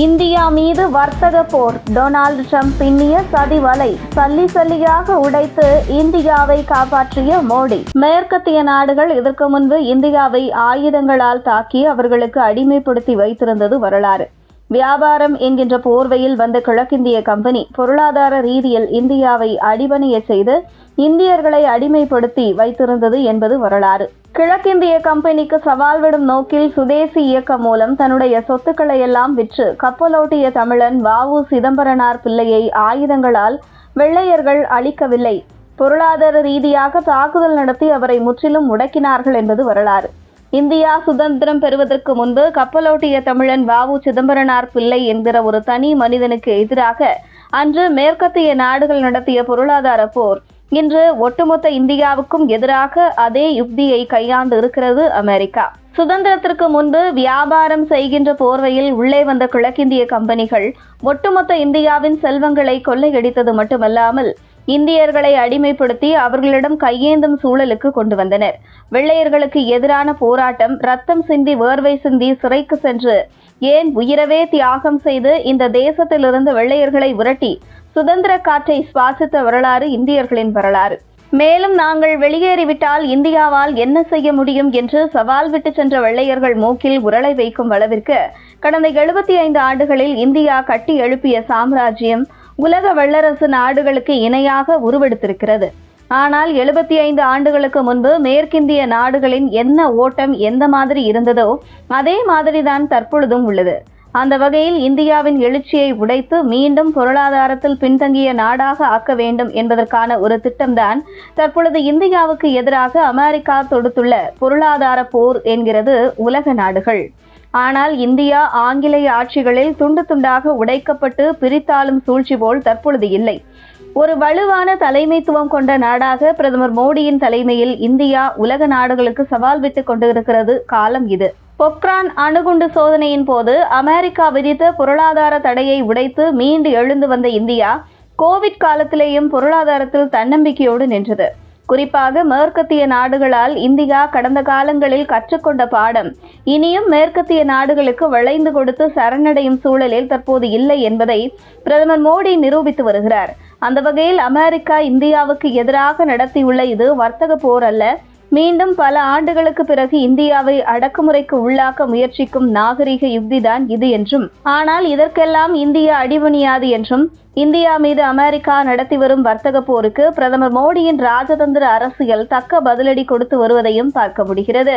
India மீது வர்த்தக போர். Donald Trump பின்னிய சதி வலை சல்லி சல்லியாக உடைத்து இந்தியாவை காப்பாற்றிய மோடி. மேற்கத்திய நாடுகள் இதற்கு முன்பு இந்தியாவை ஆயுதங்களால் தாக்கி அவர்களுக்கு அடிமைப்படுத்தி வைத்திருந்தது வரலாறு. வியாபாரம் என்கின்ற போர்வையில் வந்த கிழக்கிந்திய கம்பெனி பொருளாதார ரீதியில் இந்தியாவை அடிபணிய செய்து இந்தியர்களை அடிமைப்படுத்தி வைத்திருந்தது என்பது வரலாறு. கிழக்கிந்திய கம்பெனிக்கு சவால் விடும் நோக்கில் சுதேசி இயக்கம் மூலம் தன்னுடைய சொத்துக்களை எல்லாம் விற்று கப்பலோட்டிய தமிழன் வாவு சிதம்பரனார் பிள்ளையை ஆயுதங்களால் வெள்ளையர்கள் அழிக்கவில்லை. பொருளாதார ரீதியாக தாக்குதல் நடத்தி அவரை முற்றிலும் முடக்கினார்கள் என்பது வரலாறு. இந்தியா சுதந்திரம் பெறுவதற்கு முன்பு கப்பலோட்டிய தமிழன் வாவு சிதம்பரனார் பிள்ளை என்கிற ஒரு தனி மனிதனுக்கு எதிராக அன்று மேற்கத்திய நாடுகள் நடத்திய பொருளாதார போர். இன்று ஒட்டுமொத்த இந்தியாவுக்கும் எதிராக அதே யுக்தியை கையாண்டு இருக்கிறது அமெரிக்கா. சுதந்திரத்திற்கு முன்பு வியாபாரம் செய்கின்ற போர்வையில் உள்ளே வந்த கிழக்கிந்திய கம்பெனிகள் ஒட்டுமொத்த இந்தியாவின் செல்வங்களை கொள்ளையடித்தது மட்டுமல்லாமல் இந்தியர்களை அடிமைப்படுத்தி அவர்களிடம் கையேந்தும் சூழலுக்கு கொண்டு வந்தனர். வெள்ளையர்களுக்கு எதிரான போராட்டம் ரத்தம் சிந்தி வேர்வை சிந்தி சிறைக்கு சென்று ஏன் உயிரவே தியாகம் செய்து இந்த தேசத்திலிருந்து வெள்ளையர்களை விரட்டி சுதந்திர காற்றை சுவாசித்த வரலாறு இந்தியர்களின் வரலாறு. மேலும் நாங்கள் வெளியேறிவிட்டால் இந்தியாவால் என்ன செய்ய முடியும் என்று சவால் விட்டு சென்ற வெள்ளையர்கள் மூக்கில் உரளை வைக்கும் அளவிற்கு கடந்த எழுபத்தி ஐந்து ஆண்டுகளில் இந்தியா கட்டி எழுப்பிய சாம்ராஜ்யம் உலக வல்லரசு நாடுகளுக்கு இணையாக உருவெடுத்திருக்கிறது. ஆனால் எழுபத்தி ஐந்து ஆண்டுகளுக்கு முன்பு மேற்கிந்திய நாடுகளின் என்ன ஓட்டம் எந்த மாதிரி இருந்ததோ அதே மாதிரிதான் தற்பொழுதும் உள்ளது. அந்த வகையில் இந்தியாவின் எழுச்சியை உடைத்து மீண்டும் பொருளாதாரத்தில் பின்தங்கிய நாடாக ஆக்க வேண்டும் என்பதற்கான ஒரு திட்டம்தான் தற்பொழுது இந்தியாவுக்கு எதிராக அமெரிக்கா தொடுத்துள்ள பொருளாதார போர் என்கிறது உலக நாடுகள். ஆனால் இந்தியா ஆங்கிலேய ஆட்சிகளில் துண்டு துண்டாக உடைக்கப்பட்டு பிரித்தாளும் சூழ்ச்சி போல் தற்பொழுது இல்லை. ஒரு வலுவான தலைமைத்துவம் கொண்ட நாடாக பிரதமர் மோடியின் தலைமையில் இந்தியா உலக நாடுகளுக்கு சவால் விட்டுக் கொண்டிருக்கிறது காலம் இது. பொக்ரான் அணுகுண்டு சோதனையின் போது அமெரிக்கா விதித்த பொருளாதார தடையை உடைத்து மீண்டு எழுந்து வந்த இந்தியா கோவிட் காலத்திலேயும் பொருளாதாரத்தில் தன்னம்பிக்கையோடு நின்றது. குறிப்பாக மேற்கத்திய நாடுகளால் இந்தியா கடந்த காலங்களில் கற்றுக்கொண்ட பாடம். இனியும் மேற்கத்திய நாடுகளுக்கு வளைந்து கொடுத்து சரணடையும் சூழலில் தற்போது இல்லை என்பதை பிரதமர் மோடி நிரூபித்து வருகிறார். அந்த வகையில் அமெரிக்கா இந்தியாவுக்கு எதிராக நடத்தியுள்ள இது வர்த்தக போர் அல்ல மீண்டும் பல ஆண்டுகளுக்கு பிறகு இந்தியாவை அடக்குமுறைக்கு உள்ளாக்க முயற்சிக்கும் நாகரிக யுக்திதான் இது என்றும். ஆனால் இதற்கெல்லாம் இந்தியா அடிபணியாது என்றும் இந்தியா மீது அமெரிக்கா நடத்தி வரும் வர்த்தக போருக்கு பிரதமர் மோடியின் ராஜதந்திர அரசியல் தக்க பதிலடி கொடுத்து வருவதையும் பார்க்க முடிகிறது.